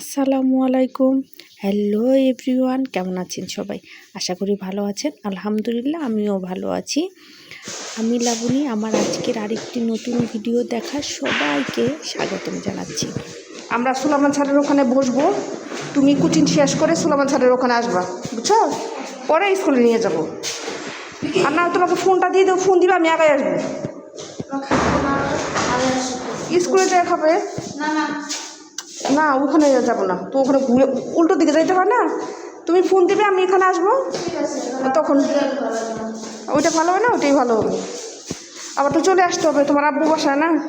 আসসালামু আলাইকুম। Hello everyone কেমন আছেন সবাই? আশা করি ভালো আছেন। আলহামদুলিল্লাহ আমিও ভালো আছি। আমি লাবণী আমার আজকের আরেকটি নতুন ভিডিও দেখার সবাইকে স্বাগতম জানাচ্ছি। আমরা সুলামান স্যারের ওখানে বসবো। তুমি কোচিং শেষ করে সুলামান স্যারের ওখানে আসবা বুঝছ? পরে স্কুলে নিয়ে যাব। আর না তোমাকে ফোনটা দিয়ে দেবো ফোন দিবে আমি একাই আসব। স্কুলে যা খাবে না। ওখানে যাব না। তো ওখানে ঘুরে, উল্টো দিকে যাইতে পারে না? তুমি ফোন দিবে, আমি এখানে আসব? তখন। ওইটা ভালো হবে না? ওইটাই ভালো হবে। আবার তো চলে আসতে হবে, তোমার আব্বু বাসায় না?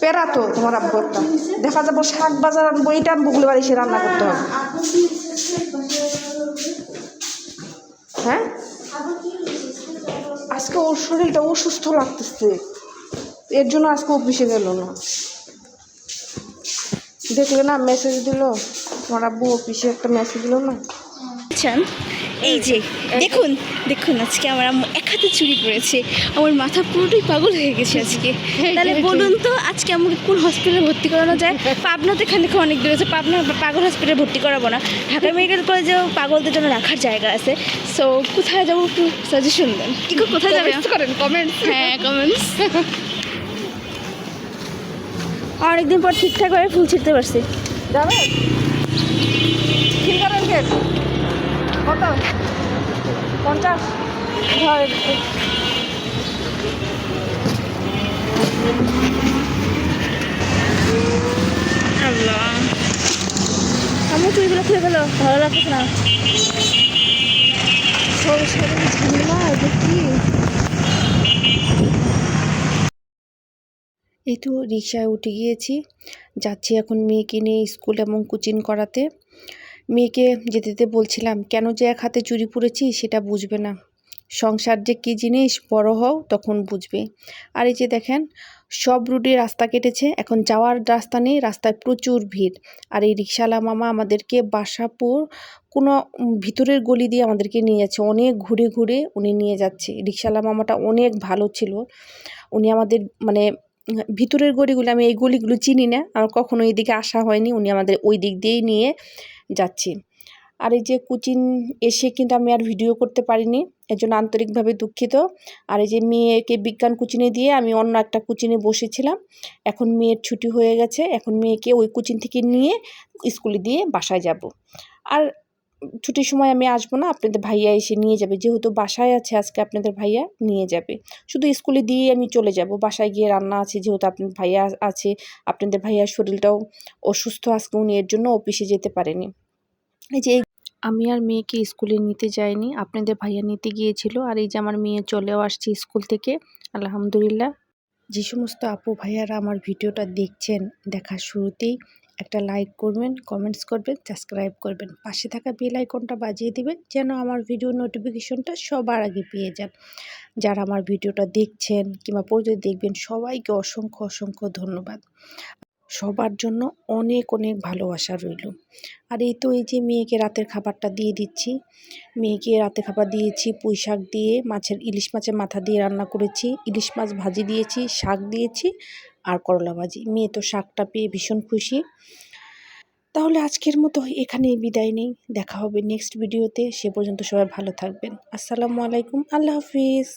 পেরা তো তোমার আব্বু একটা। দেখা যাব, শাক বাজার আনব, এইটা আনবগুলো বাড়ি সে রান্না করতে হবে। হ্যাঁ? আজকে ওর শরীরটা অসুস্থ লাগতেছে। এর জন্য আজকে অফিসে গেল না। দেখলে না মেসেজ দিল। তোমার আব্বু অফিসে একটা মেসেজ দিল না। আচ্ছা এই যে দেখুন দেখুন আজকে আমার আম্মু এক হাতে চুরি করেছে। আমার মাথা পুরোটাই পাগল হয়ে গেছে আজকে। তাহলে বলুন তো আজকে আমাকে কোন হসপিটালে ভর্তি করানো যায়? পাবনা তো এখান থেকে অনেক দূর আছে পাবনা পাগল হসপিটালে ভর্তি করাবো না। ঢাকা মেডিকেল কলেজেও পাগলদের জন্য রাখার জায়গা আছে। সো কোথায় যাব একটু সাজেশন দেন। কি কোথায় যাবে? করেন কমেন্ট হ্যাঁ কমেন্টস অনেকদিন পর ঠিকঠাক ঠিকঠাকভাবে ফুল ছিঁড়তে পারছি। যাবে? ঠিক করেন কে কত? পঞ্চাশ? আমি চুরিগুলো খুলে ফেলো। ভালো লাগছে না। সব সাথে ঝামেলা দেখি এই তো রিক্সায় উঠে গিয়েছি। যাচ্ছি এখন মেয়েকে নিয়ে স্কুল এবং কোচিং করাতে। মেয়েকে যেতে যেতে বলছিলাম, কেন যে এক হাতে চুরি পড়েছি সেটা বুঝবে না। সংসার যে কী জিনিস, বড় হও, তখন বুঝবে। আর এই যে দেখেন, সব রুটে রাস্তা কেটেছে। এখন যাওয়ার রাস্তা নেই, রাস্তায় প্রচুর ভিড়। আর এই রিক্সাওয়ালা মামা আমাদেরকে বাসাপুর কোনো ভিতরের গলি দিয়ে আমাদেরকে নিয়ে যাচ্ছে। অনেক ঘুরে ঘুরে উনি নিয়ে যাচ্ছে। রিক্সাওয়ালা মামাটা অনেক ভালো ছিল। উনি আমাদের মানে ভিতরের গলিগুলো, আমি এই গলিগুলো চিনি না, আমার কখনো এইদিকে আসা হয়নি, উনি আমাদের ওই দিক দিয়েই নিয়ে যাচ্ছি। আর এই যে কোচিং এসে কিন্তু আমি আর ভিডিও করতে পারিনি, এর জন্য আন্তরিকভাবে দুঃখিত। আর এই যে মেয়েকে বিজ্ঞান কোচিনে দিয়ে আমি অন্য একটা কোচিনে বসেছিলাম, এখন মেয়ের ছুটি হয়ে গেছে, এখন মেয়েকে ওই কোচিং থেকে নিয়ে স্কুলে দিয়ে বাসায় যাব। আর ছুটির সময় আমি আসব না, আপনাদের ভাইয়া এসে নিয়ে যাবে। যেহেতু বাসায় আছে, আজকে আপনাদের ভাইয়া নিয়ে যাবে। শুধু স্কুলে দিয়ে আমি চলে যাব। বাসায় গিয়ে রান্না আছে, যেহেতু আপনাদের ভাইয়া আছে, আপনাদের ভাইয়ার শরীরটাও অসুস্থ আজকে, উনি এর জন্য অফিসে যেতে পারেনি। এই যে আমি আর মেয়েকে স্কুলে নিতে যাইনি, আপনাদের ভাইয়া নিতে গিয়েছিল, আর এই যে আমার মেয়ে চলেও আসছে স্কুল থেকে, আলহামদুলিল্লাহ। যে সমস্ত আপু ভাইয়ারা আমার ভিডিওটা দেখছেন, দেখার শুরুতেই একটা লাইক করবেন, কমেন্টস করবেন, সাবস্ক্রাইব করবেন। পাশে থাকা বেল আইকনটা বাজিয়ে দিবেন যেন আমার ভিডিও নোটিফিকেশনটা সবার আগে পেয়ে যান। যারা আমার ভিডিওটা দেখছেন কিংবা পরে দেখবেন, সবাইকে অসংখ্য অসংখ্য ধন্যবাদ। সবার জন্য অনেক অনেক ভালোবাসা রইল। আর এই তো এই যে মেয়েকে রাতের খাবারটা দিয়ে দিচ্ছি। মেয়েকে রাতে খাবার দিয়েছি পুঁই শাক দিয়ে, মাছের, ইলিশ মাছের মাথা দিয়ে রান্না করেছি, ইলিশ মাছ ভাজি দিয়েছি, শাক দিয়েছি আর করলা ভাজি। মেয়ে তো শাকটা পেয়ে ভীষণ খুশি। তাহলে আজকের মতো এখানেই বিদায় নেই। দেখা হবে নেক্সট ভিডিওতে। সে পর্যন্ত সবাই ভালো থাকবেন। আসসালামু আলাইকুম। আল্লাহ হাফিজ।